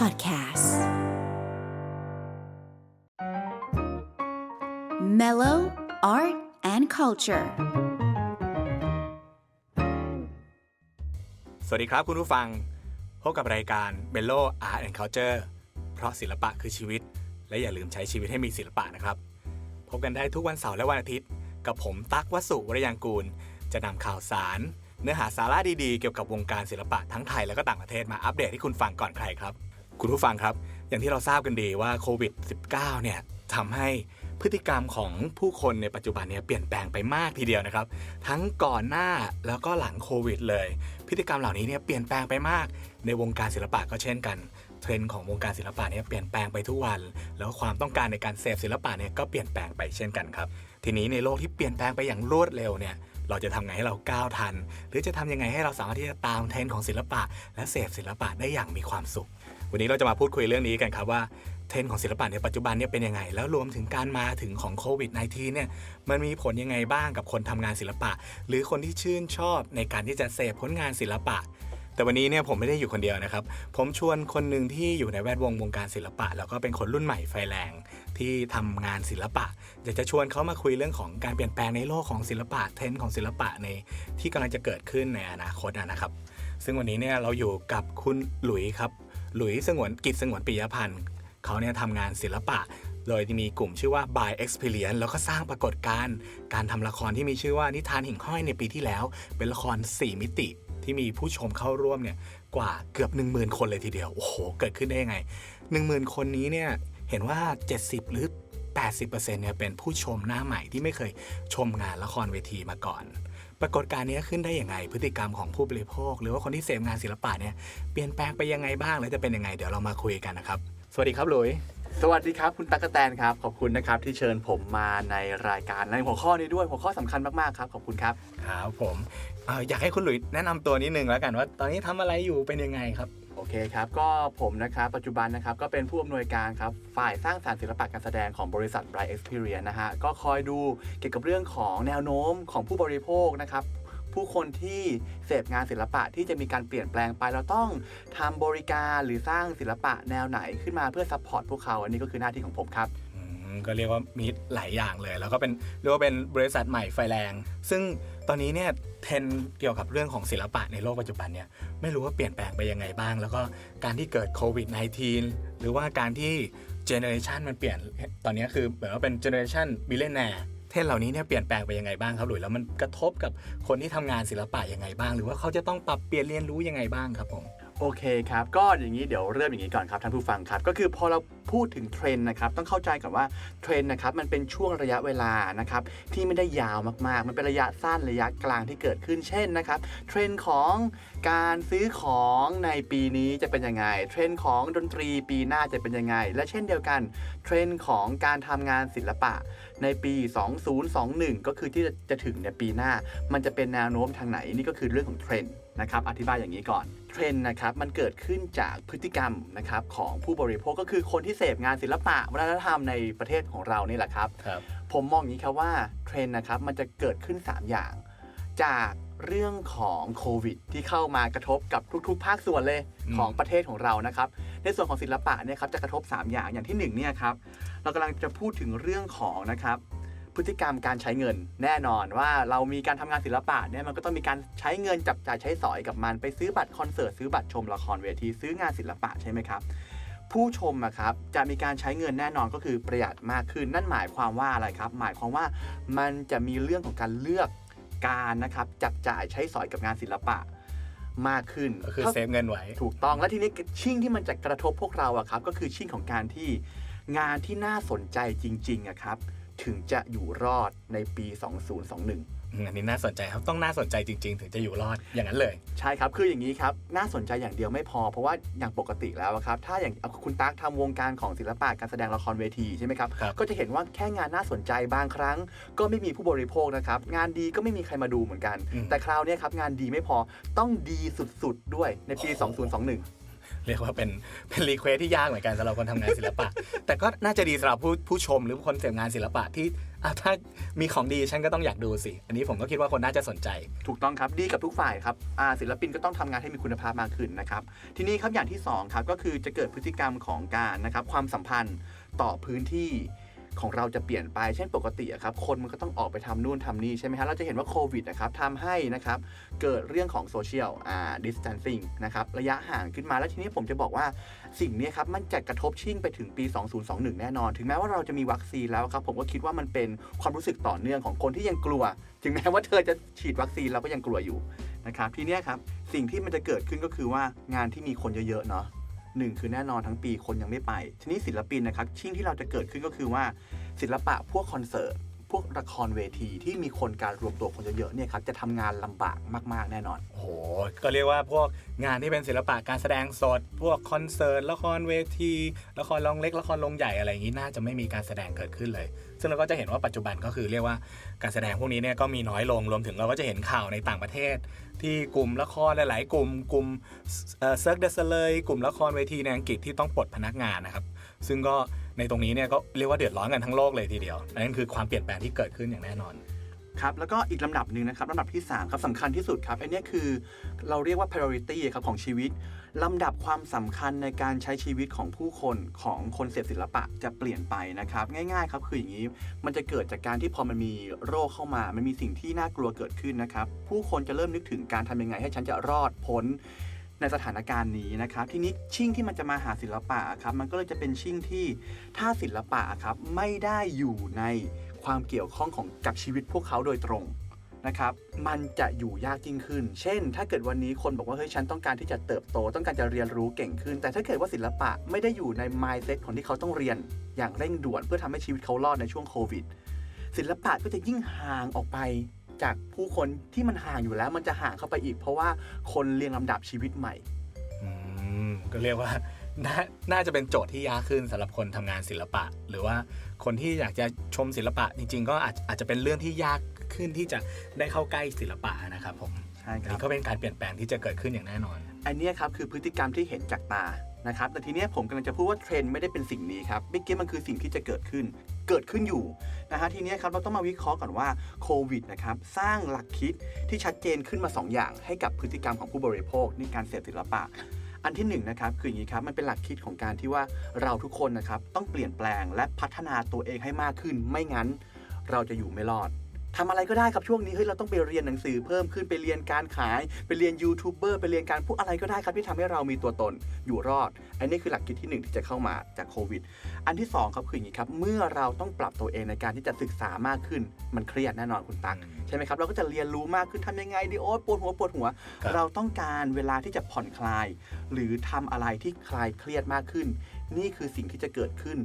Podcast Mellow Art and Culture สวัสดีครับคุณผู้ฟัง พบกับรายการ Bello Art and Culture เพราะศิลปะคือชีวิต และอย่าลืมใช้ชีวิตให้มีศิลปะนะครับ พบกันได้ทุกวันเสาร์และวันอาทิตย์ กับผมตั๊กวสุวรยางกูล จะนำข่าวสารเนื้อหาสาระดีๆ เกี่ยวกับวงการศิลปะทั้งไทยและก็ต่างประเทศมาอัปเดตให้คุณฟังก่อนใครครับ คุณผู้ฟังครับ อย่างที่เราทราบกันดีว่าโควิด -19 เนี่ยทำให้พฤติกรรมของผู้คนในปัจจุบันเนี่ยเปลี่ยนแปลงไปมากทีเดียวนะครับ ทั้งก่อนหน้าแล้วก็หลังโควิด เลย พฤติกรรมเหล่านี้เนี่ยเปลี่ยนแปลงไปมาก ในวงการศิลปะก็เช่นกันเทรนด์ของวงการศิลปะเนี่ยเปลี่ยนแปลงไปทุกวัน แล้วความต้องการในการเสพศิลปะเนี่ยก็เปลี่ยนแปลงไปเช่นกันครับ ทีนี้ในโลกที่เปลี่ยนแปลงไปอย่างรวดเร็วเนี่ยเราจะทำไงให้เราก้าวทัน หรือจะทำยังไงให้เราสามารถที่จะตามเทรนด์ของศิลปะ และเสพศิลปะได้อย่างมีความสุข วันนี้เราจะมาพูดคุยเรื่องนี้กันครับว่าเทรนด์ของศิลปะในปัจจุบันเนี่ยเป็นยังไง แล้วรวมถึงการมาถึงของโควิด -19 เนี่ยมันมีผลยังไงบ้างกับคนทำงานศิลปะ หรือคนที่ชื่นชอบในการที่จะเสพผลงานศิลปะ แต่วันนี้เนี่ยผมไม่ได้อยู่คนเดียวนะครับ ผมชวนคนหนึ่งที่อยู่ในแวดวงวงการศิลปะ แล้วก็เป็นคนรุ่นใหม่ไฟแรงที่ทำงานศิลปะอยากจะชวนเขามาคุยเรื่องของการเปลี่ยนแปลงในโลกของศิลปะเทรนด์ของศิลปะในที่กำลังจะเกิดขึ้นในอนาคตนะครับ ซึ่งวันนี้เนี่ยเราอยู่กับคุณหลุยครับ หลุยสงวนกิจสงวนปิยพันธ์เขาเนี่ยทำงานศิลปะ โดยมีกลุ่มชื่อว่า By Experience แล้วก็สร้างปรากฏการณ์การทำละครที่มีชื่อว่านิทานหิ่งห้อยในปีที่แล้ว เป็นละคร 4 มิติที่มีผู้ชมเข้าร่วมเนี่ยกว่าเกือบ 10,000 คนเลยทีเดียว โอ้โห เกิดขึ้นได้ยังไง 10,000 คนนี้เนี่ยเห็นว่า 70 หรือ 80%เนี่ยเป็นผู้ชมหน้าใหม่ที่ไม่เคยชมงานละครเวทีมาก่อน ปรากฏการณ์นี้ขึ้นได้ยังไง พฤติกรรมของผู้บริโภค หรือว่าคนที่เสพงานศิลปะเนี่ยเปลี่ยนแปลงไปยังไงบ้างแล้วจะเป็นยังไงเดี๋ยวเรามาคุยกันนะครับ สวัสดีครับหลุยสวัสดีครับ คุณตั๊กกะแตนครับ ขอบคุณนะครับที่เชิญผมมาในรายการในหัวข้อนี้ด้วยหัวข้อสำคัญมากๆครับ ขอบคุณครับครับผมเอ่ออยากให้คุณหลุยแนะนำตัวนิดนึงแล้วกันว่า ตอนนี้ทำอะไรอยู่เป็นยังไงครับโอเคครับ ก็ผมนะครับปัจจุบันนะครับก็เป็นผู้อำนวยการครับฝ่ายสร้างสรรค์ศิลปะการแสดงของบริษัท Bright Experience นะฮะก็คอยดูเกี่ยวกับเรื่องของแนวโน้มของผู้บริโภคนะครับผู้คนที่เสพงานศิลปะที่จะมีการเปลี่ยนแปลงไป เราต้องทำบริการหรือสร้างศิลปะแนวไหนขึ้นมาเพื่อซัพพอร์ตพวกเขาอันนี้ก็คือหน้าที่ของผมครับก็เรียกว่ามีหลายอย่างเลย แล้วก็เป็นเรียกว่าเป็นบริษัทใหม่ไฟแรง ซึ่ง ตอนนี้เนี่ยเทรนเกี่ยวกับเรื่องของศิลปะในโลกปัจจุบันเนี่ยไม่รู้ว่าเปลี่ยนแปลงไปยังไงบ้าง แล้วก็การที่เกิดโควิด -19 หรือว่าการที่เจเนอเรชันมันเปลี่ยนตอนนี้คือเหมือนว่าเป็นเจเนอเรชันบิลเลนแนร์เทรนเหล่านี้เนี่ยเปลี่ยนแปลงไปยังไงบ้างครับหลุยแล้วมันกระทบกับคนที่ทำงานศิลปะยังไงบ้าง หรือว่าเขาจะต้องปรับเปลี่ยนเรียนรู้ยังไงบ้างครับผม โอเคครับ ก็อย่างนี้เดี๋ยวเริ่มอย่างนี้ก่อนครับท่านผู้ฟังครับ ก็คือพอเราพูดถึงเทรนด์นะครับต้องเข้าใจก่อนว่าเทรนด์นะครับมันเป็นช่วงระยะเวลานะครับที่ไม่ได้ยาวมากๆ มันเป็นระยะสั้นระยะกลางที่เกิดขึ้นเช่นนะครับเทรนด์ของการซื้อของในปีนี้จะเป็นยังไงเทรนด์ของดนตรีปีหน้าจะเป็นยังไง และเช่นเดียวกันเทรนด์ของการทำงานศิลปะในปี 2021 ก็คือที่จะถึงในปีหน้า มันจะเป็นแนวโน้มทางไหนนี่ก็คือเรื่องของเทรนด์ นะครับอธิบายอย่างนี้ก่อนเทรนด์นะครับมันเกิดขึ้นจากพฤติกรรมนะครับของผู้บริโภคก็คือคนที่เสพงานศิลปะวัฒนธรรมในประเทศของเรานี่แหละครับ ครับ ผมมองอย่างนี้ครับว่าเทรนด์นะครับมันจะเกิดขึ้น 3 อย่าง จากเรื่องของโควิด ที่เข้ามากระทบกับทุกๆ ภาคส่วนเลยอืม ของประเทศของเรานะครับ ในส่วนของศิลปะเนี่ยครับจะกระทบ 3 อย่างอย่างที่1เนี่ยครับเรากำลังจะพูดถึงเรื่องของนะครับ พฤติกรรมการใช้เงิน แน่นอนว่าเรามีการทำงานศิลปะเนี่ยมันก็ต้องมีการใช้เงินจับจ่ายใช้สอยกับมันไปซื้อบัตรคอนเสิร์ตซื้อบัตรชมละครเวทีซื้องานศิลปะใช่ไหมครับผู้ชมอะครับจะมีการใช้เงินแน่นอนก็คือประหยัดมากขึ้นนั่นหมายความว่าอะไรครับ หมายความว่ามันจะมีเรื่องของการเลือกการนะครับจับจ่ายใช้สอยกับงานศิลปะมากขึ้นก็คือเซฟเงินไว้ถูกต้องและทีนี้ชิ่งที่มันจะกระทบพวกเราอะครับก็คือชิ่งของการที่งานที่น่าสนใจจริงๆอะครับ ถึงจะอยู่รอดในปี 2021อืมอันนี้น่าสนใจครับต้องน่าสนใจจริง ๆ ถึงจะอยู่รอดอย่างนั้นเลย ใช่ครับคืออย่างนี้ครับน่าสนใจอย่างเดียวไม่พอ เพราะว่าอย่างปกติแล้วอะครับถ้าอย่างเอาคุณตั๊กทำวงการของศิลปะการแสดงละครเวทีใช่ไหมครับครับก็จะเห็นว่าแค่งานน่าสนใจบางครั้ง ก็ไม่มีผู้บริโภคนะครับงานดีก็ไม่มีใครมาดูเหมือนกันอืมแต่คราวเนี้ยครับงานดีไม่พอต้องดีสุดๆด้วยในปีโอ้โห2021 เรียกว่าเป็นเป็นรีเควสที่ยากเหมือนกันสำหรับคนทำงานศิลปะ แต่ก็น่าจะดีสำหรับผู้ผู้ชมหรือคนเสพงานศิลปะที่ถ้ามีของดีฉันก็ต้องอยากดูสิ อันนี้ผมก็คิดว่าคนน่าจะสนใจ ถูกต้องครับดีกับทุกฝ่ายครับศิลปินก็ต้องทำงานให้มีคุณภาพมากขึ้นนะครับ ทีนี้ครับอย่างที่สองครับก็คือจะเกิดพฤติกรรมของการนะครับความสัมพันธ์ต่อพื้นที่ ของเราจะเปลี่ยนไป เช่นปกติอะครับคนมันก็ต้องออกไปทำนู่นทำนี่ใช่ไหมฮะเราจะเห็นว่าโควิดนะครับทำให้นะครับเกิดเรื่องของโซเชียลอ่าดิส a ทนซิ่งนะครับระยะห่างขึ้นมาแล้วทีนี้ผมจะบอกว่าสิ่งนี้ครับมันจะกระทบชิ่งไปถึงปี 2021 แน่นอน ถึงแม้ว่าเราจะมีวัคซีนแล้วครับผมก็คิดว่ามันเป็นความรู้สึกต่อเนื่องของคนที่ยังกลัว ถึงแม้ว่าเธอจะฉีดวัคซีนเราก็ยังกลัวอยู่นะครับทีนี้ครับสิ่งที่มันจะเกิดขึ้นก็คือว่างานที่มีคนเยอะๆเนาะ หนึ่งคือแน่นอนทั้งปีคนยังไม่ไป ทีนี้ศิลปินนะครับชิ่งที่เราจะเกิดขึ้นก็คือว่าศิลปะพวกคอนเสิร์ต พวกละครเวทีที่มีคนการรวมตัวคนเยอะๆเนี่ยครับจะทำงานลำบากมากๆแน่นอนโอ้โหก็เรียกว่าพวกงานที่เป็นศิลปะการแสดงสด พวกคอนเสิร์ตละครเวทีละครลองเล็กละครลงใหญ่อะไรอย่างนี้น่าจะไม่มีการแสดงเกิดขึ้นเลย ซึ่งเราก็จะเห็นว่าปัจจุบันก็คือเรียกว่าการแสดงพวกนี้เนี่ยก็มีน้อยลงรวมถึงเราก็จะเห็นข่าวในต่างประเทศ ที่กลุ่มละครหลาย ๆ กลุ่มกลุ่มเซิร์กเดสเลยกลุ่มละครเวทีในอังกฤษที่ต้องปลดพนักงานนะครับ ซึ่งก็ในตรงนี้เนี่ยก็เรียกว่าเดือดร้อนกันทั้งโลกเลยทีเดียวนั่นคือความเปลี่ยนแปลงที่เกิดขึ้นอย่างแน่นอนครับแล้วก็อีกลำดับหนึ่งนะครับลำดับที่3ครับสำคัญที่สุดครับอันนี้คือเราเรียกว่า priority ครับของชีวิตลำดับความสำคัญในการใช้ชีวิตของผู้คนของคนเสพศิลปะจะเปลี่ยนไปนะครับ ง่ายๆครับคืออย่างนี้มันจะเกิดจากการที่พอมันมีโรคเข้ามา มันมีสิ่งที่น่ากลัวเกิดขึ้นนะครับ ผู้คนจะเริ่มนึกถึงการทำยังไงให้ฉันจะรอดพ้น ในสถานการณ์นี้นะครับ ทีนี้ชิ่งที่มันจะมาหาศิลปะครับมันก็เลยจะเป็นชิ่งที่ถ้าศิลปะครับไม่ได้อยู่ในความเกี่ยวข้องของกับชีวิตพวกเขาโดยตรงนะครับ มันจะอยู่ยากยิ่งขึ้น เช่น ถ้าเกิดวันนี้คนบอกว่าเฮ้ยฉันต้องการที่จะเติบโต ต้องการจะเรียนรู้เก่งขึ้น แต่ถ้าเกิดว่าศิลปะไม่ได้อยู่ใน mindset ของที่เขาต้องเรียน อย่างเร่งด่วนเพื่อทำให้ชีวิตเขารอดในช่วงโควิดศิลปะก็จะยิ่งห่างออกไป จากผู้คนที่มันห่างอยู่แล้ว มันจะห่างเข้าไปอีก เพราะว่าคนเรียงลำดับชีวิตใหม่อืมก็เรียกว่านาน่าจะเป็นโจทย์ที่ยากขึ้นสำหรับคนทำงานศิลปะ หรือว่าคนที่อยากจะชมศิลปะจริง ๆ ก็อาจอาจจะเป็นเรื่องที่ยากขึ้นที่จะได้เข้าใกล้ศิลปะนะครับผมใช่คอันรับนี้ก็เป็นการเปลี่ยนแปลงที่จะเกิดขึ้นอย่างแน่นอน อันเนี้ยครับคือพฤติกรรมที่เห็นจากตานะครับแต่ทีเนี้ยผมกำลังจะพูดว่าเทรนด์ไม่ได้เป็นสิ่งนี้ครับเมื่อกี้มันคือสิ่งที่จะเกิดขึ้น เกิดขึ้นอยู่นะฮะทีนี้ครับเราต้องมาวิเคราะห์ก่อนว่าโควิดนะครับสร้างหลักคิดที่ชัดเจนขึ้นมา 2 อย่าง ให้กับพฤติกรรมของผู้บริโภคในการเสพศิลปะอันที่หนึ่งนะครับคืออย่างนี้ครับมันเป็นหลักคิดของการที่ว่าเราทุกคนนะครับต้องเปลี่ยนแปลงและพัฒนาตัวเองให้มากขึ้น ไม่งั้นเราจะอยู่ไม่รอด ทำอะไรก็ได้ครับช่วงนี้เฮ้ยเราต้องไปเรียนหนังสือเพิ่มขึ้นไปเรียนการขาย ไปเรียนยูทูบเบอร์ไปเรียนการพูดอะไรก็ได้ครับที่ทำให้เรามีตัวตนอยู่รอด อันนี้คือหลักคิดที่หนึ่งที่จะเข้ามาจากโควิด อันที่สองครับคืออย่างนี้ครับเมื่อเราต้องปรับตัวเองในการที่จะศึกษามากขึ้น มันเครียดแน่นอนคุณตั๊กอืมใช่ไหมครับเราก็จะเรียนรู้มากขึ้นทำยังไงดีโอ๊ยปวดหัวปวดหัวครับเราต้องการเวลาที่จะผ่อนคลาย หรือทำอะไรที่คลายเครียดมากขึ้น นี่คือสิ่งที่จะเกิดขึ้น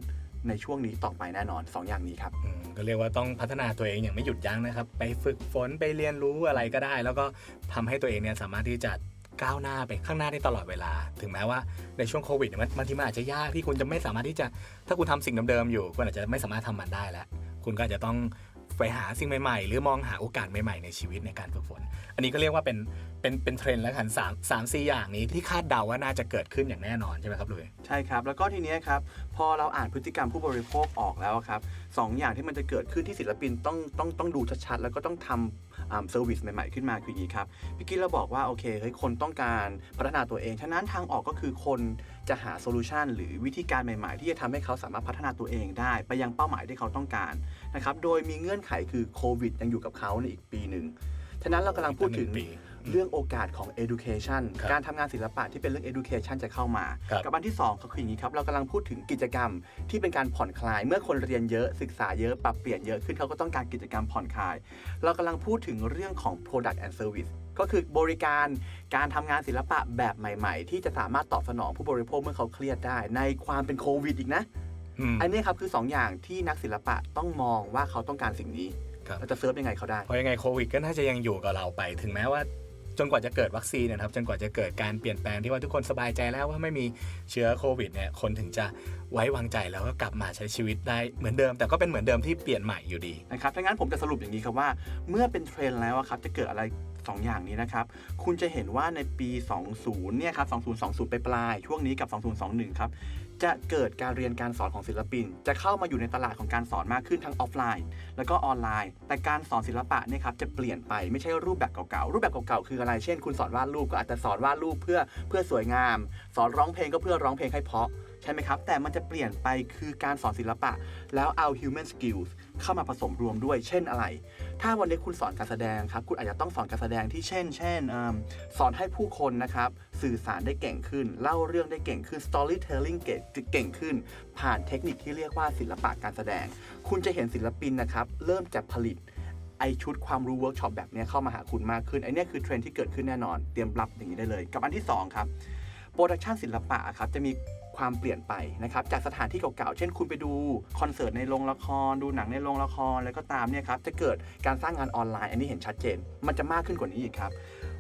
ในช่วงนี้ต่อไปแน่นอนสองอย่างนี้ครับก็เรียกว่าต้องพัฒนาตัวเองอย่างไม่หยุดยั้งนะครับ ไปฝึกฝนไปเรียนรู้อะไรก็ได้ แล้วก็ทำให้ตัวเองเนี่ยสามารถที่จะก้าวหน้าไปข้างหน้าได้ตลอดเวลา ถึงแม้ว่าในช่วงโควิดมันบางทีมันอาจจะยากที่คุณจะไม่สามารถที่จะ ถ้าคุณทำสิ่งเดิมๆอยู่ คุณอาจจะไม่สามารถทำมันได้แล้ว คุณก็จะต้อง ไปหาสิ่งใหม่ๆ หรือมองหาโอกาสใหม่ๆ ในชีวิตในการฝึกฝน อันนี้ก็เรียกว่าเป็นเป็นเป็นเทรนด์แล้วกันสามสามสี่อย่างนี้ที่คาดเดาว่าน่าจะเกิดขึ้นอย่างแน่นอนใช่ไหมครับลุยใช่ครับ แล้วก็ทีเนี้ยครับ พอเราอ่านพฤติกรรมผู้บริโภคออกแล้วครับสองอย่างที่มันจะเกิดขึ้นที่ศิลปินต้องต้องต้องดูชัดๆแล้วก็ต้องทำเซอร์วิสใหม่ๆขึ้นมาคืออย่างนี้ครับพี่กี้เราบอกว่าโอเคเฮ้ยคนต้องการพัฒนาตัวเองฉะนั้นทางออกก็คือคนจะหาโซลูชันหรือวิธีการใหม่ๆ ที่จะทำให้เขาสามารถพัฒนาตัวเองได้ ไปยังเป้าหมายที่เขาต้องการ นะครับ โดยมีเงื่อนไขคือโควิดยังอยู่กับเขาในอีกปีหนึ่งฉะนั้นเรากำลังพูดถึงอีกหนึ่งปีเรื่องโอกาสของ education ครับการทำงานศิลปะที่เป็นเรื่อง education จะเข้ามาครับกับอันที่2ก็คืออย่างนี้ครับ เรากำลังพูดถึงกิจกรรมที่เป็นการผ่อนคลาย เมื่อคนเรียนเยอะศึกษาเยอะปรับเปลี่ยนเยอะขึ้นเขาก็ต้องการกิจกรรมผ่อนคลาย เรากำลังพูดถึงเรื่องของ product and service ก็คือบริการการทำงานศิลปะแบบใหม่ ๆ ที่จะสามารถตอบสนองผู้บริโภคเมื่อเขาเครียดได้ ในความเป็นโควิดอีกนะ อืมอันนี้ครับคือ2อย่างที่นักศิลปะต้องมองว่าเขาต้องการสิ่งนี้ครับเราจะเซิร์ฟยังไงเขาได้ เพราะยังไงโควิดก็น่าจะยังอยู่กับเราไป ถึงแม้ว่าจนกว่าจะเกิดวัคซีนเนยนะครับจนกว่าจะเกิดการเปลี่ยนแปลงที่ว่าทุกคนสบายใจแล้วว่าไม่มีเชื้อโควิดเนี่ยคนถึงจะไว้วางใจแล้วก็กลับมาใช้ชีวิตได้เหมือนเดิม แต่ก็เป็นเหมือนเดิมที่เปลี่ยนใหม่อยู่ดีนะครับถ้างั้นผมจะสรุปอย่างนี้ครับว่า เมื่อเป็นเทรนด์แล้วอะครับจะเกิดอะไร 2ออย่างนี้นะครับ คุณจะเห็นว่าในปี 20เนี่ยครับ2020 ไปปลาย ช่วงนี้กับ 2021 ครับ จะเกิดการเรียนการสอนของศิลปิน จะเข้ามาอยู่ในตลาดของการสอนมากขึ้นทั้งออฟไลน์ แล้วก็ออนไลน์ แต่การสอนศิลปะเนี่ยครับจะเปลี่ยนไปไม่ใช่รูปแบบเก่าๆ รูปแบบเก่าๆ คืออะไร เช่น คุณสอนวาดรูปก็อาจจะสอนวาดรูปเพื่อเพื่อสวยงาม สอนร้องเพลงก็เพื่อร้องเพลงให้เพาะใช่ไหมครับ แต่มันจะเปลี่ยนไปคือการสอนศิลปะ แล้วเอา human skills เข้ามาผสมรวมด้วย เช่นอะไร ถ้าวันนี้คุณสอนการแสดงครับ คุณอาจจะต้องสอนการแสดงที่เช่น เช่นอสอนให้ผู้คนนะครับ สื่อสารได้เก่งขึ้น เล่าเรื่องได้เก่งขึ้น storytelling เก่งขึ้น ผ่านเทคนิคที่เรียกว่าศิลปะการแสดง คุณจะเห็นศิลปินนะครับ เริ่มจะผลิตไอชุดความรู้เวิร์กช็อปแบบนี้เข้ามาหาคุณมากขึ้นไอเนี้ยคือเทรนด์ที่เกิดขึ้นแน่นอน เตรียมรับอย่างนี้ได้เลย กับอันที่สองครับโปรดักชันศิลปะครับจะมี ความเปลี่ยนไปนะครับจากสถานที่เก่าๆ เช่นคุณไปดูคอนเสิร์ตในโรงละคร ดูหนังในโรงละครแล้วก็ตามเนี่ยครับจะเกิดการสร้างงานออนไลน์ อันนี้เห็นชัดเจน มันจะมากขึ้นกว่านี้อีกครับ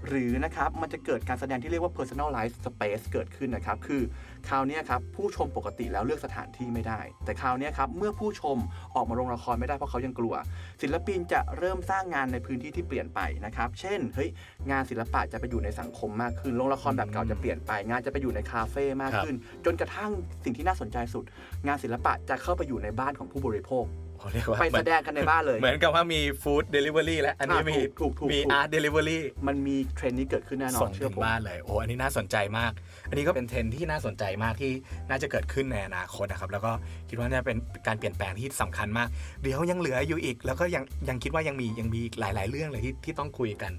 หรือนะครับมันจะเกิดการแสดงที่เรียกว่า personalized space เกิดขึ้นนะครับ คือคราวนี้ครับผู้ชมปกติแล้วเลือกสถานที่ไม่ได้ แต่คราวนี้ครับเมื่อผู้ชมออกมาโรงละครไม่ได้เพราะเขายังกลัว ศิลปินจะเริ่มสร้างงานในพื้นที่ที่เปลี่ยนไปนะครับ เช่นเฮ้ยงานศิลปะจะไปอยู่ในสังคมมากขึ้นโรงละครแบบเก่าจะเปลี่ยนไป งานจะไปอยู่ในคาเฟ่มากขึ้น จนกระทั่งสิ่งที่น่าสนใจสุด งานศิลปะจะเข้าไปอยู่ในบ้านของผู้บริโภค เขาเรียกว่าไปเหมืแสอนดงกันในบ้านเลย เหมือนกับว่ามีฟู้ดเดลิเวอรี่และอันนี้อะมีถูกถูกถูกมีถูกอาร์ตเดลิเวอรี่มันมีเทรนด์นี้เกิดขึ้นแน่นอส่นงเชื่ถึองผมบ้านเลย โอ้อันนี้น่าสนใจมาก อันนี้ก็เป็นเทรนด์ที่น่าสนใจมากที่น่าจะเกิดขึ้นในอนาคตนะครับ แล้วก็คิดว่าเนี่ยเป็นการเปลี่ยนแปลงที่สำคัญมาก เดี๋ยวยังเหลืออยู่อีก แล้วก็ยังยังคิดว่ายังมียังมีอีกหลาย ๆ เรื่องเลยที่ที่ต้องคุยกัน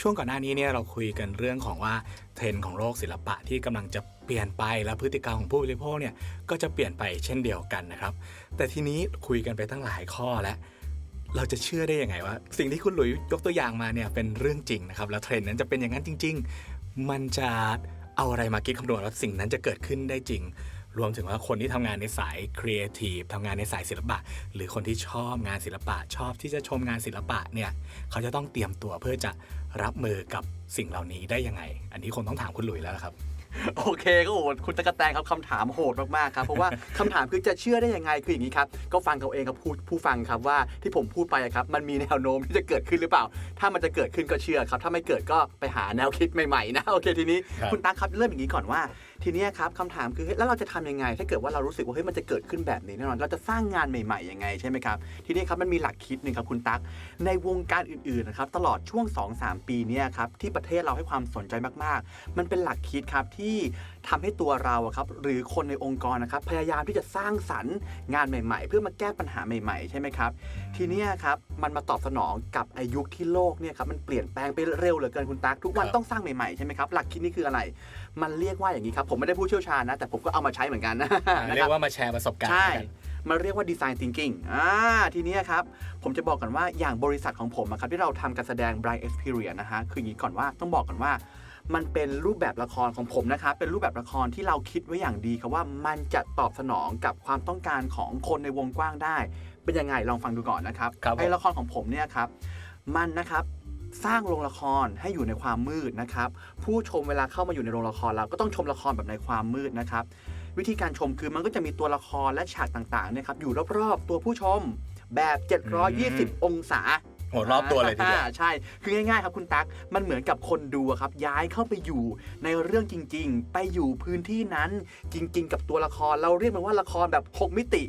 ช่วงก่อนหน้านี้เนี่ยเราคุยกันเรื่องของว่าเทรนด์ของโลกศิลปะที่กำลังจะ เปลี่ยนไปและพฤติกรรมของผู้บริโภคเนี่ยก็จะเปลี่ยนไปเช่นเดียวกันนะครับ แต่ทีนี้คุยกันไปตั้งหลายข้อแล้วเราจะเชื่อได้ยังไงว่าสิ่งที่คุณหลุยยกตัวอย่างมาเนี่ยเป็นเรื่องจริงนะครับ แล้วเทรนด์นั้นจะเป็นอย่างนั้นจริง ๆ มันจะเอาอะไรมาคิดคำนวณว่าสิ่งนั้นจะเกิดขึ้นได้จริง รวมถึงว่าคนที่ทำงานในสายครีเอทีฟทำงานในสายศิลปะ หรือคนที่ชอบงานศิลปะ ชอบที่จะชมงานศิลปะเนี่ยเขาจะต้องเตรียมตัวเพื่อจะรับมือกับสิ่งเหล่านี้ได้ยังไง อันนี้คงต้องถามคุณหลุยแล้วครับ โอเคก็โหดคุณตะกะแตงครับคำถามโหดมากๆครับเพราะว่าคำถามคือจะเชื่อได้ยังไงคืออย่างนี้ครับก็ฟังเขาเองครับผู้ผู้ฟังครับว่าที่ผมพูดไปอะครับมันมีแนวโน้มที่จะเกิดขึ้นหรือเปล่า ถ้ามันจะเกิดขึ้นก็เชื่อครับ ถ้าไม่เกิดก็ไปหาแนวคิดใหม่ๆนะโอเคทีนี้ครับ คุณตั๊กครับเริ่มอย่างนี้ก่อนว่า ทีนี้ครับคำถามคือแล้วเราจะทำยังไง ถ้าเกิดว่าเรารู้สึกว่าเฮ้ยมันจะเกิดขึ้นแบบนี้แน่นอน เราจะสร้างงานใหม่ๆยังไงใช่ไหมครับ ทีนี้ครับมันมีหลักคิดหนึ่งครับคุณตั๊กในวงการอื่นๆนะครับตลอดช่วง 2-3 ปีนี้ครับที่ประเทศเราให้ความสนใจมากๆ มันเป็นหลักคิดครับที่ ทำให้ตัวเราอะครับหรือคนในองค์กรนะครับพยายามที่จะสร้างสรรค์งานใหม่ ๆ เพื่อมาแก้ปัญหาใหม่ๆ ใช่ไหมครับ ทีเนี้ยครับมันมาตอบสนองกับอายุคที่โลกเนี่ยครับมันเปลี่ยนแปลงไปเร็วเหลือเกินคุณตั๊กทุกวันครับต้องสร้างใหม่ๆใช่ไหมครับหลักคิดนี้คืออะไร มันเรียกว่าอย่างนี้ครับผมไม่ได้ผู้เชี่ยวชาญนะแต่ผมก็เอามาใช้เหมือนกันนะเรียกว่ามาแชร์ประสบการณ์ใช่กันมันเรียกว่า design thinking อ่าทีเนี้ยครับ ผมจะบอกกันว่าอย่างบริษัทของผมอะครับที่เราทำการแสดง Bright Experience นะฮะคืออย่างนี้ก่อนว่าต้องบอกก่อนว่า มันเป็นรูปแบบละครของผมนะครับ เป็นรูปแบบละครที่เราคิดไว้อย่างดีครับว่ามันจะตอบสนองกับความต้องการของคนในวงกว้างได้ เป็นยังไงลองฟังดูก่อนนะครับครับผมไอ้ละครของผมเนี่ยครับมันนะครับสร้างโรงละครให้อยู่ในความมืดนะครับ ผู้ชมเวลาเข้ามาอยู่ในโรงละครเราก็ต้องชมละครแบบในความมืดนะครับ วิธีการชมคือมันก็จะมีตัวละครและฉากต่างๆเนะครับอยู่รอบๆตัวผู้ชมแบบ 720 องศา โอ้รอบตัวเลยทีเดียวอ่าใช่คือง่ายๆครับคุณตั๊กมันเหมือนกับคนดูอะครับย้ายเข้าไปอยู่ในเรื่องจริง ๆ ไปอยู่พื้นที่นั้นจริง ๆ กับตัวละครเราเรียกมันว่าละครแบบ6มิติ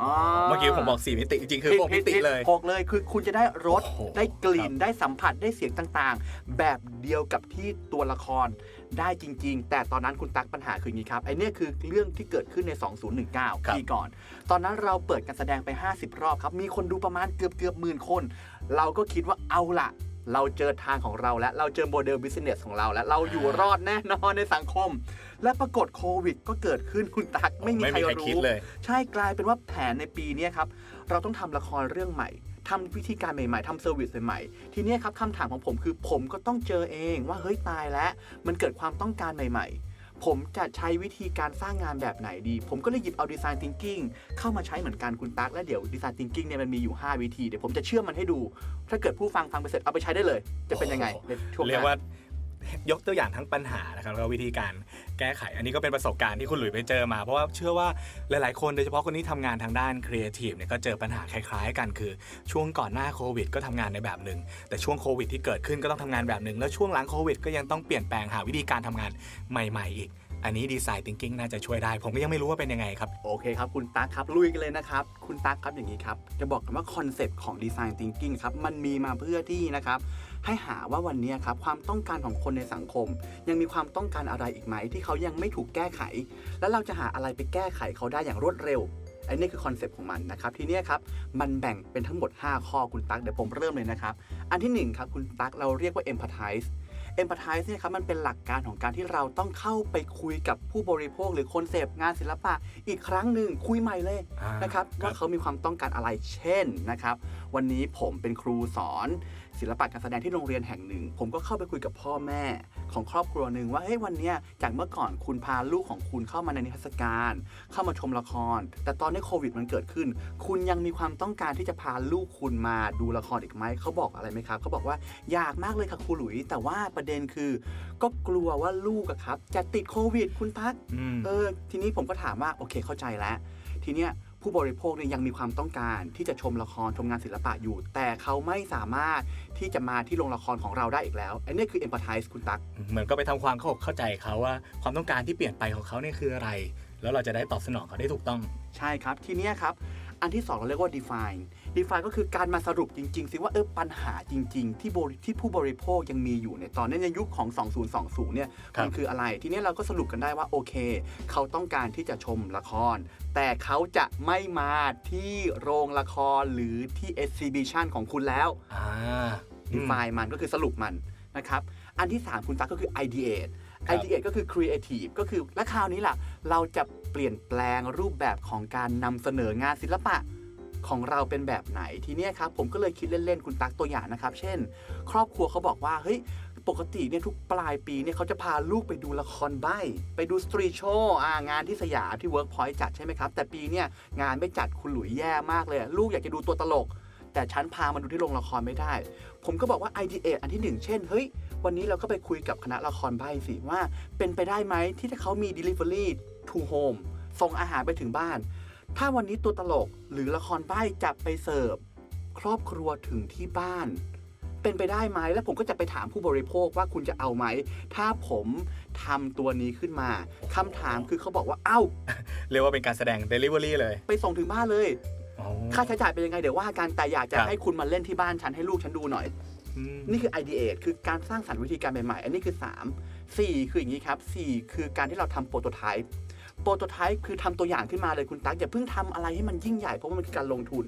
อ๋อเมื่อกี้ผมบอก 4 มิติ จริง ๆ คือ 6 มิติเลยหกเลยคือคุณจะได้รสโอ้โหได้กลิ่นครับได้สัมผัสได้เสียงต่างๆ แบบเดียวกับที่ตัวละครได้จริง ๆ แต่ตอนนั้นคุณตั๊กปัญหาคืออย่างนี้ครับไอเนี่ยคือเรื่องที่เกิดขึ้นใน 2019 ปีก่อน ตอนนั้นเราเปิดการแสดงไป 50 รอบครับ มีคนดูประมาณเกือบเกือบหมื่นคน เราก็คิดว่าเอาละเราเจอทางของเราแล้ว เราเจอโมเดลบิสเนสของเราแล้ว เราอยู่รอดแน่นอนในสังคม และปรากฏโควิด ก็เกิดขึ้นคุณตั๊กไม่มีไม่ใครมีใครรู้คิดเลยใช่กลายเป็นว่าแผนในปีเนี้ยครับ เราต้องทำละครเรื่องใหม่ทำวิธีการใหม่ๆทำเซอร์วิสใหม่ๆ ทีเนี้ยครับคำถามของผมคือผมก็ต้องเจอเองว่าเฮ้ยตายแล้ว มันเกิดความต้องการใหม่ๆ ผมจะใช้วิธีการสร้างงานแบบไหนดี ผมก็เลยหยิบเอาดีไซน์ thinking เข้ามาใช้เหมือนกันคุณตั๊กและเดี๋ยวดีไซน์ thinking เนี่ยมันมีอยู่ 5 วิธี เดี๋ยวผมจะเชื่อมมันให้ดู ถ้าเกิดผู้ฟังฟังไปเสร็จเอาไปใช้ได้เลย จะเป็นยังไงในช่วงเรียกว่า ยกตัวอย่างทั้งปัญหานะครับแล้วก็วิธีการแก้ไข อันนี้ก็เป็นประสบการณ์ที่คุณหลุยไปเจอมา เพราะว่าเชื่อว่าหลายๆ คนโดยเฉพาะคนที่ทำงานทางด้านครีเอทีฟเนี่ยก็เจอปัญหาคล้ายๆ กันคือ ช่วงก่อนหน้าโควิด ก็ทำงานในแบบหนึ่งแต่ช่วงโควิดที่เกิดขึ้นก็ต้องทำงานแบบหนึ่งแล้วช่วงหลังโควิด ก็ยังต้องเปลี่ยนแปลงหาวิธีการทำงานใหม่ๆ อีกอันนี้ดีไซน์ thinking น่าจะช่วยได้ ผมก็ยังไม่รู้ว่าเป็นยังไงครับ โอเคครับ คุณตั๊กครับ ลุยกันเลยนะครับ คุณตั๊กครับอย่างนี้ครับ จะบอกกันว่าคอนเซปต์ของดีไซน์ Thinking ครับ มันมีมาเพื่อที่นะครับ ให้หาว่าวันนี้ครับความต้องการของคนในสังคม ยังมีความต้องการอะไรอีกไหม ที่เขายังไม่ถูกแก้ไข แล้วเราจะหาอะไรไปแก้ไขเขาได้อย่างรวดเร็วอันนี้คือคอนเซปต์ของมันนะครับทีเนี้ยครับมันแบ่งเป็นทั้งหมด 5 ข้อคุณตั๊กเดี๋ยวผมเริ่มเลยนะครับ อันที่หนึ่งครับคุณตั๊กเราเรียกว่า empathize empathize เนี่ยครับมันเป็นหลักการของการที่เราต้องเข้าไปคุยกับผู้บริโภคหรือคนเสพงานศิลปะอีกครั้งหนึ่งคุยใหม่เลยอ่านนะครับครับว่าเขามีความต้องการอะไรเช่นนะครับ วันนี้ผมเป็นครูสอน ศิลปะการแสดงที่โรงเรียนแห่งหนึ่ง ผมก็เข้าไปคุยกับพ่อแม่ของครอบครัวหนึ่งว่าเฮ้ยวันเนี้ยจากเมื่อก่อนคุณพาลูกของคุณเข้ามาในนิทรรศการ เข้ามาชมละคร แต่ตอนนี้โควิดมันเกิดขึ้น คุณยังมีความต้องการที่จะพาลูกคุณมาดูละครอีกไหมเขาบอกอะไรไหมครับเขาบอกว่าอยากมากเลยค่ะครูหลุย แต่ว่าประเด็นคือ ก็กลัวว่าลูกอะครับ จะติดโควิด คุณพักอืมเออทีนี้ผมก็ถามว่าโอเคเข้าใจแล้ว ทีเนี้ย ผู้บริโภคเนี่ยยังมีความต้องการที่จะชมละครชมงานศิลปะอยู่ แต่เขาไม่สามารถที่จะมาที่โรงละครของเราได้อีกแล้ว อันนี้คือ empathize คุณตัก เหมือนก็ไปทำความเข้าอกเข้าใจเขาว่า ความต้องการที่เปลี่ยนไปของเขาเนี่ยคืออะไร แล้วเราจะได้ตอบสนองเขาได้ถูกต้อง ใช่ครับ ทีนี้ครับ อันที่สองเราเรียกว่า define define ก็คือการมาสรุปจริงๆสิว่าเออปัญหาจริง ๆ ที่บริที่ผู้บริโภคยังมีอยู่ในตอนนี้ในยุคของ 2020 เนี่ยครับ มันคืออะไร ทีเนี้ยเราก็สรุปกันได้ว่าโอเค เขาต้องการที่จะชมละคร แต่เขาจะไม่มาที่โรงละครหรือที่ exhibition ของคุณแล้ว อ่า define มันก็คือสรุปมันนะครับ อันที่ 3 คุณตั๊กก็คือ ideate ครับ ideate ก็คือ creative ก็คือและคราวนี้ล่ะ เราจะเปลี่ยนแปลงรูปแบบของการนำเสนองานศิลปะ ของเราเป็นแบบไหนทีเนี้ยครับผมก็เลยคิดเล่นๆคุณตั๊กตัวอย่างนะครับ เช่น ครอบครัวเขาบอกว่าเฮ้ยปกติเนี่ยทุกปลายปีเนี่ยเขาจะพาลูกไปดูละครใบ้ ไปดูสตรีโชว์งานที่สยามที่ Workpoint จัดใช่ไหมครับ แต่ปีเนี่ยงานไม่จัดคุณหลุยแย่มากเลย ลูกอยากจะดูตัวตลก แต่ฉันพามาดูที่โรงละครไม่ได้ ผมก็บอกว่า idea อันที่หนึ่งเช่น เฮ้ย วันนี้เราก็ไปคุยกับคณะละครใบ้สิว่า เป็นไปได้ไหมที่ถ้าเขามี delivery to home ส่งอาหารไปถึงบ้าน ถ้าวันนี้ตัวตลกหรือละครใบ้จะไปเสิร์ฟ ครอบครัวถึงที่บ้าน เป็นไปได้ไหมแล้วผมก็จะไปถามผู้บริโภคว่าคุณจะเอาไหม ถ้าผมทำตัวนี้ขึ้นมาคำถามคือเขาบอกว่าเอ้า เรียกว่าเป็นการแสดง delivery เลย ไปส่งถึงบ้านเลยอ๋อค่าใช้จ่ายเป็นยังไงเดี๋ยวว่ากันแต่อยากจะครับ ให้คุณมาเล่นที่บ้านฉันให้ลูกฉันดูหน่อย อืม นี่คือ ideate คือการสร้างสรรค์วิธีการใหม่ๆ อันนี้คือ 3 4 คืออย่างนี้ครับ 4 คือการที่เราทำโปรโตไทป์โปรโตไทป์คือทำตัวอย่างขึ้นมาเลยคุณตั๊กอย่าเพิ่งทำอะไรให้มันยิ่งใหญ่เพราะว่ามันคือการลงทุน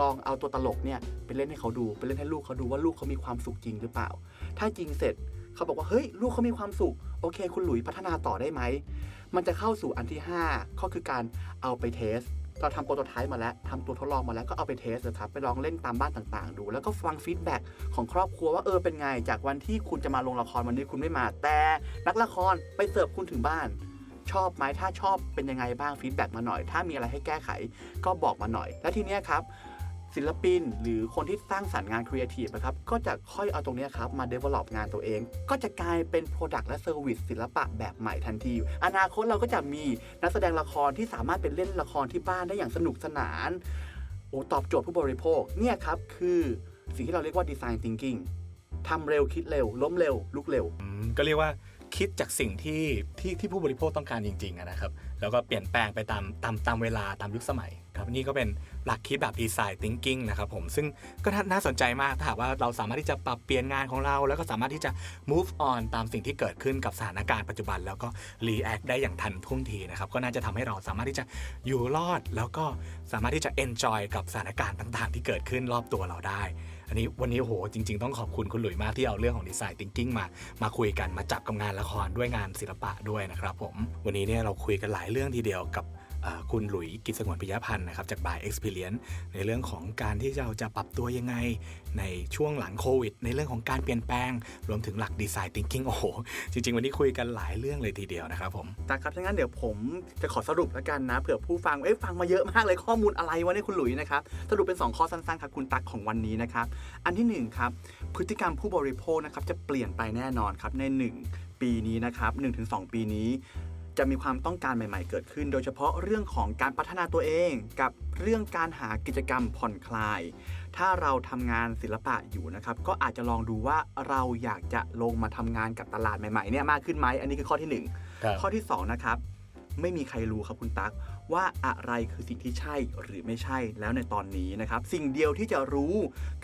ลองเอาตัวตลกเนี่ยไปเล่นให้เขาดูไปเล่นให้ลูกเขาดูว่าลูกเขามีความสุขจริงหรือเปล่า ถ้าจริงเสร็จเขาบอกว่าเฮ้ยลูกเขามีความสุขโอเค คุณหลุยพัฒนาต่อได้ไหมมันจะเข้าสู่อันที่ 5 ก็คือการเอาไปเทสเราทำโปรโตไทป์มาแล้วทำตัวทดลองมาแล้วก็เอาไปเทสนะครับ ไปลองเล่นตามบ้านต่างๆ ดู แล้วก็ฟังฟีดแบ็กของครอบครัวว่าเออเป็นไง จากวันที่คุณจะมาลงละครวันนี้คุณไม่มา แต่นักละครไปเสิร์ฟคุณถึงบ้าน ชอบไหมถ้าชอบเป็นยังไงบ้างฟีดแบ็กมาหน่อย ถ้ามีอะไรให้แก้ไขก็บอกมาหน่อย และทีเนี้ยครับศิลปินหรือคนที่สร้างสรรค์งานครีเอทีฟนะครับก็จะค่อยเอาตรงนี้ครับมา develop งานตัวเอง ก็จะกลายเป็น Product และ Service ศิลปะแบบใหม่ทันที อนาคตเราก็จะมีนักแสดงละครที่สามารถเป็นเล่นละครที่บ้านได้อย่างสนุกสนานโอ้ตอบโจทย์ผู้บริโภคเนี่ยครับคือสิ่งที่เราเรียกว่า Design Thinking ทำเร็วคิดเร็ว ล้มเร็ว ลุกเร็วก็เรียกว่า คิดจากสิ่งที่ที่ที่ผู้บริโภคต้องการจริงๆนะครับ แล้วก็เปลี่ยนแปลงไปตามตามตามเวลาตามยุคสมัยครับนี่ก็เป็นหลักคิดแบบดีไซน์ thinking นะครับผมซึ่งก็น่าน่าสนใจมากถ้าหากว่าเราสามารถที่จะปรับเปลี่ยนงานของเรา แล้วก็สามารถที่จะ move on ตามสิ่งที่เกิดขึ้นกับสถานการณ์ปัจจุบัน แล้วก็ react ได้อย่างทันท่วงทีนะครับก็น่าจะทำให้เราสามารถที่จะอยู่รอด แล้วก็สามารถที่จะ enjoy กับสถานการณ์ต่าง ๆ ที่เกิดขึ้นรอบตัวเราได้ อันนี้วันนี้โหจริง ๆ ต้องขอบคุณคุณหลุยมากที่เอาเรื่องของดีไซน์ทิงกิ้งมามาคุยกันมาจับกับงานละครด้วยงานศิลปะด้วยนะครับผมวันนี้เนี่ยเราคุยกันหลายเรื่องทีเดียวกับ คุณหลุยกิจสงวนปิยพันธ์นะครับจาก By Experience ในเรื่องของการที่เราจะปรับตัวยังไง ในช่วงหลังโควิด ในเรื่องของการเปลี่ยนแปลง รวมถึงหลักดีไซน์ thinking โอ้โห จริง ๆ วันนี้คุยกันหลายเรื่องเลยทีเดียวนะครับผมแต่ครับถ้างั้นเดี๋ยวผมจะขอสรุปแล้วกันนะเผื่อผู้ฟังเอ้ยฟังมาเยอะมากเลยข้อมูลอะไรวะเนี่ยคุณหลุยนะครับสรุปเป็น 2 ข้อสั้นๆครับคุณตั๊กของวันนี้นะครับอันที่หนึ่งครับพฤติกรรมผู้บริโภคนะครับจะเปลี่ยนไปแน่นอนครับใน 1 ปีนี้นะครับ1-2 ปีนี้ จะมีความต้องการใหม่ๆเกิดขึ้น โดยเฉพาะเรื่องของการพัฒนาตัวเองกับเรื่องการหากิจกรรมผ่อนคลาย ถ้าเราทำงานศิลปะอยู่นะครับก็อาจจะลองดูว่าเราอยากจะลงมาทำงานกับตลาดใหม่ๆเนี่ยมากขึ้นไหมอันนี้คือข้อที่หนึ่งข้อที่2นะครับไม่มีใครรู้ครับคุณตั๊ก ว่าอะไรคือสิ่งที่ใช่หรือไม่ใช่แล้วในตอนนี้นะครับ สิ่งเดียวที่จะรู้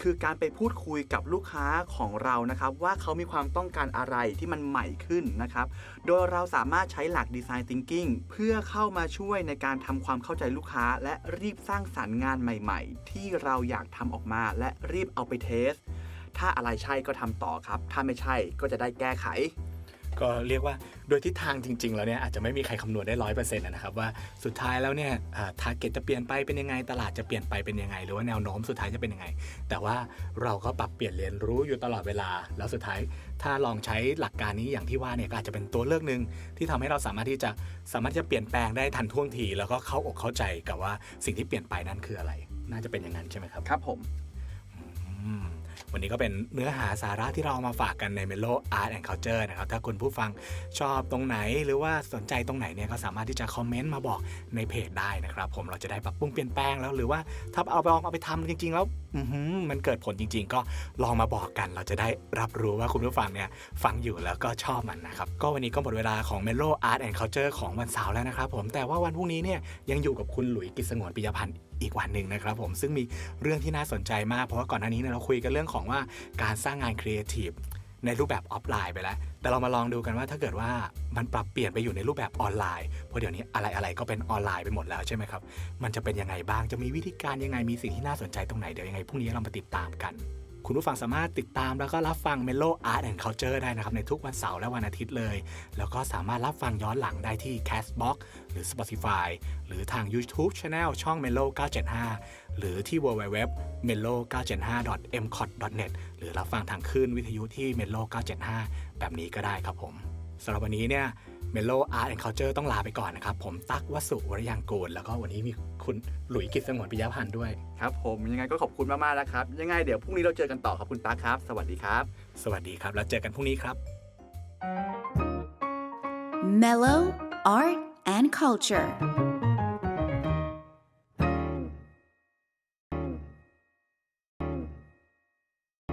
คือการไปพูดคุยกับลูกค้าของเรานะครับ ว่าเขามีความต้องการอะไรที่มันใหม่ขึ้นนะครับ โดยเราสามารถใช้หลักดีไซน์ thinking เพื่อเข้ามาช่วยในการทำความเข้าใจลูกค้า และรีบสร้างสรรค์งานใหม่ ๆ ที่เราอยากทำออกมาและรีบเอาไปเทสถ้าอะไรใช่ก็ทำต่อครับ ถ้าไม่ใช่ก็จะได้แก้ไข ก็เรียกว่าโดยทิศทางจริง ๆ แล้วเนี่ยอาจจะไม่มีใครคำนวณได้ร้อยเปอร์เซ็นต์นะครับว่าสุดท้ายแล้วเนี่ยทาร์เก็ตจะเปลี่ยนไปเป็นยังไงตลาดจะเปลี่ยนไปเป็นยังไง หรือว่าแนวโน้มสุดท้ายจะเป็นยังไง แต่ว่าเราก็ปรับเปลี่ยนเรียนรู้อยู่ตลอดเวลา แล้วสุดท้ายถ้าลองใช้หลักการนี้อย่างที่ว่าเนี่ยก็อาจจะเป็นตัวเลือกหนึ่งที่ทำให้เราสามารถที่จะสามารถจะเปลี่ยนแปลงได้ทันท่วงที แล้วก็เข้าอกเข้าใจกับว่าสิ่งที่เปลี่ยนไปนั้นคืออะไร น่าจะเป็นอย่างนั้นใช่ไหมครับ ครับผม อืม วันนี้ก็เป็นเนื้อหาสาระที่เราเอามาฝากกันใน Melo Art and Culture นะครับ ถ้าคุณผู้ฟังชอบตรงไหนหรือว่าสนใจตรงไหนเนี่ยก็สามารถที่จะคอมเมนต์มาบอกในเพจได้นะครับ ผมเราจะได้ปรับปรุงเปลี่ยนแปลงแล้วหรือว่าถ้าเอาไปลองเอาไปทำจริง ๆ แล้วมันเกิดผลจริง ๆ ก็ลองมาบอกกัน เราจะได้รับรู้ว่าคุณผู้ฟังเนี่ยฟังอยู่แล้วก็ชอบมันนะครับ ก็วันนี้ก็หมดเวลาของ Melo Art and Culture ของวันเสาร์แล้วนะครับผมแต่ว่าวันพรุ่งนี้เนี่ยยังอยู่กับคุณหลุยส์กิสงวนปิยพันธ์ อีกวันหนึ่งนะครับผมซึ่งมีเรื่องที่น่าสนใจมาก เพราะว่าก่อนหน้านี้เราคุยกันเรื่องของว่าการสร้างงานครีเอทีฟในรูปแบบออฟไลน์ไปแล้ว แต่เรามาลองดูกันว่าถ้าเกิดว่ามันปรับเปลี่ยนไปอยู่ในรูปแบบออนไลน์ เพราะเดี๋ยวนี้อะไรๆก็เป็นออนไลน์ไปหมดแล้วใช่ไหมครับ มันจะเป็นยังไงบ้าง จะมีวิธีการยังไง มีสิ่งที่น่าสนใจตรงไหน เดี๋ยวยังไงพรุ่งนี้เรามาติดตามกัน คุณผู้ฟังสามารถติดตามแล้วก็รับฟัง Melo Art and Culture ได้นะครับ ในทุกวันเสาร์และวันอาทิตย์เลย แล้วก็สามารถรับฟังย้อนหลังได้ที่ Castbox หรือ Spotify หรือทาง YouTube Channel ช่อง Melo 975 หรือที่ www melo 975 mcot net หรือรับฟังทางคลื่นวิทยุที่ Melo 975 แบบนี้ก็ได้ครับผมสำหรับวันนี้เนี่ย Melo Art and Culture ต้องลาไปก่อนนะครับ ผมตั๊กวสุวรยังกูลแล้วก็วันนี้มีคุณหลุยส์กิจสงวนปิยพันธ์ด้วย ครับผมยังไงก็ขอบคุณมากๆนะครับ ยังไงเดี๋ยวพรุ่งนี้เราเจอกันต่อครับคุณตาครับ สวัสดีครับ สวัสดีครับแล้วเจอกันพรุ่งนี้ครับ Mellow Art and Culture.